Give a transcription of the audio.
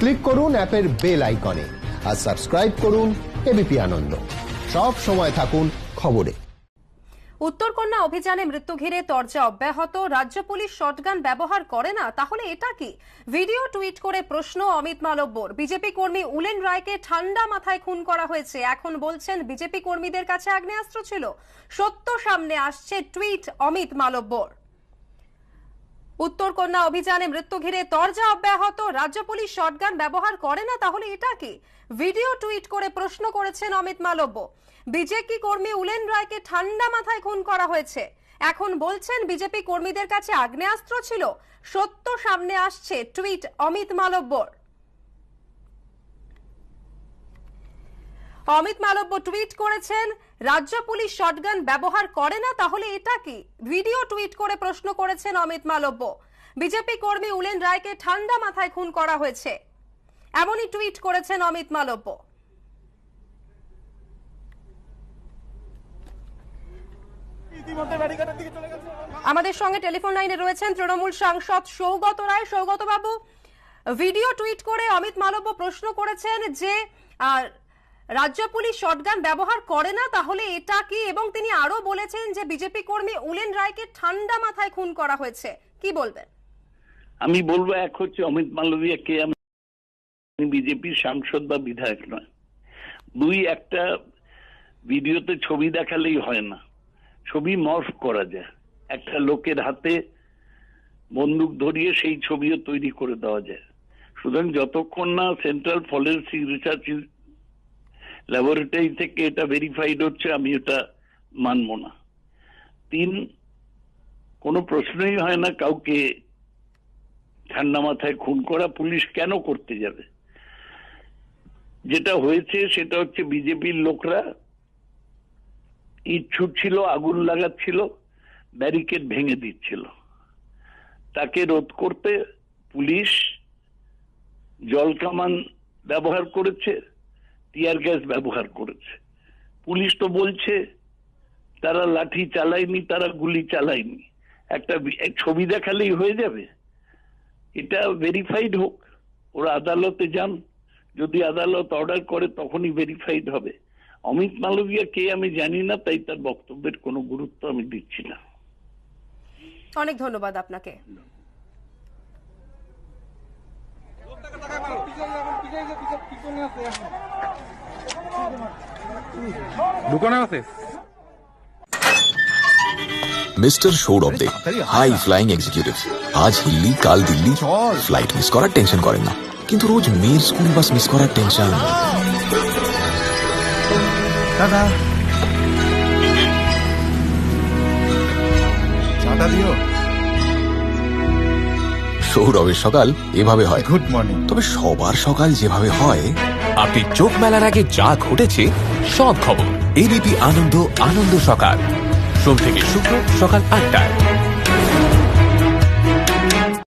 Click করুন অ্যাপের bell আইকনে আর সাবস্ক্রাইব করুন এবিপি আনন্দ। সব সময় থাকুন খবরে। উত্তরকন্যা অভিযানে মৃত্যু ঘিরে তরজা অব্যাহত। রাজ্য পুলিশ শটগান ব্যবহার করে না, তাহলে এটা কি? ভিডিও টুইট করে প্রশ্ন অমিত মালব্যর। বিজেপি কর্মী উলেন রায়কে ঠান্ডা মাথায় খুন করা হয়েছে। এখন বলছেন, বিজেপি কর্মীদের কাছে আগ্নেয়াস্ত্র ছিল। সত্য সামনে আসছে টুইট অমিত মালব্যর। উত্তরকন্যা অভিযানে মৃত্যু ঘিরে তরজা অব্যাহত। রাজ্য পুলিশ শটগান ব্যবহার করে না, তাহলে এটা কি? ভিডিও টুইট করে প্রশ্ন করেছেন অমিত মালব্য। বিজেপি কর্মী উলেন রায়কে ঠান্ডা মাথায় খুন করা হয়েছে। এখন বলছেন, বিজেপি কর্মীদের কাছে আগ্নেয়াস্ত্র ছিল। সত্য সামনে আসছে, টুইট অমিত মালব্যর। অমিত মালব্য টুইট করেছেন রাজ্য পুলিশ শটগান ব্যবহার করে না তাহলে এটা কি? ভিডিও টুইট করে প্রশ্ন করেছেন অমিত মালব্য। বিজেপি কর্মী উলেন রায়কে ঠান্ডা মাথায় খুন করা হয়েছে। এমনই টুইট করেছেন অমিত মালব্য। আমাদের সঙ্গে টেলিফোন লাইনে রয়েছেন তৃণমূল সাংসদ সৌগত রায়। সৌগত বাবু ভিডিও টুইট করে অমিত মালব্য প্রশ্ন করেছেন যে রাজ্য পুলিশ শটগান ব্যবহার করে না, তাহলে এটা কি? এবং তিনি আরও বলেছেন যে বিজেপি কর্মী উলেন রায়কে ঠান্ডা মাথায় খুন করা হয়েছে। কি বলবেন? আমি বলব এক হচ্ছে অমিত মালবিয়া কে আমি? বিজেপির সাংসদ বা বিধায়ক নয়। দুই, একটা ভিডিওতে ছবি দেখালেই হয় না। ছবি মর্ফ করা যায়। একটা লোকের হাতে বন্দুক ধরিয়ে সেই ছবিও তৈরি করে দেওয়া যায়। সুতরাং যতক্ষণ না সেন্ট্রাল ফরেন্সিক রিসার্চ ল্যাবরেটরি থেকে এটা ভেরিফাইড হচ্ছে, আমি এটা মানব না। তিন, কোনো প্রশ্নই হয় না কাউকে ঠান্ডা মাথায় খুন করা, পুলিশ কেন করতে যাবে? যেটা হয়েছে সেটা হচ্ছে বিজেপির লোকরা ইট ছিল, আগুন লাগাচ্ছিল, ব্যারিকেড ভেঙে দিচ্ছিল। তাকে রোধ করতে পুলিশ জল কামান ব্যবহার করেছে টিয়ার গ্যাস ব্যবহার করেছে। পুলিশ তো বলছে তারা লাঠি চালায়নি তারা গুলি চালায়নি। একটা ছবি দেখালেই হয়ে যাবে। এটা ভেরিফাইড হোক ওরা আদালতে যান। যদি আদালত অর্ডার করে তখনই ভেরিফাইড হবে। অমিত মালবিয়া কে আমি জানি না তাই তার বক্তব্যের কোনো গুরুত্ব আমি দিচ্ছি না। অনেক ধন্যবাদ আপনাকে। পিছনে আছে এখন দোকানে আছে mister Sourav De high flying executive আজ হিল্লি কাল দিল্লি ফ্লাইট মিস করার টেনশন করেন না। কিন্তু রোজ মেয়ের স্কুল বাস মিস করার টেনশন দাদা। চাটা দিও। সৌরভের সকাল এভাবে হয়। গুড মর্নিং তবে সবার সকাল যেভাবে হয় আপনি চোখ মেলার আগে যা ঘটেছে সব খবর। এবিপি আনন্দ আনন্দ সকাল। সোম থেকে শুক্র সকাল আটটায়।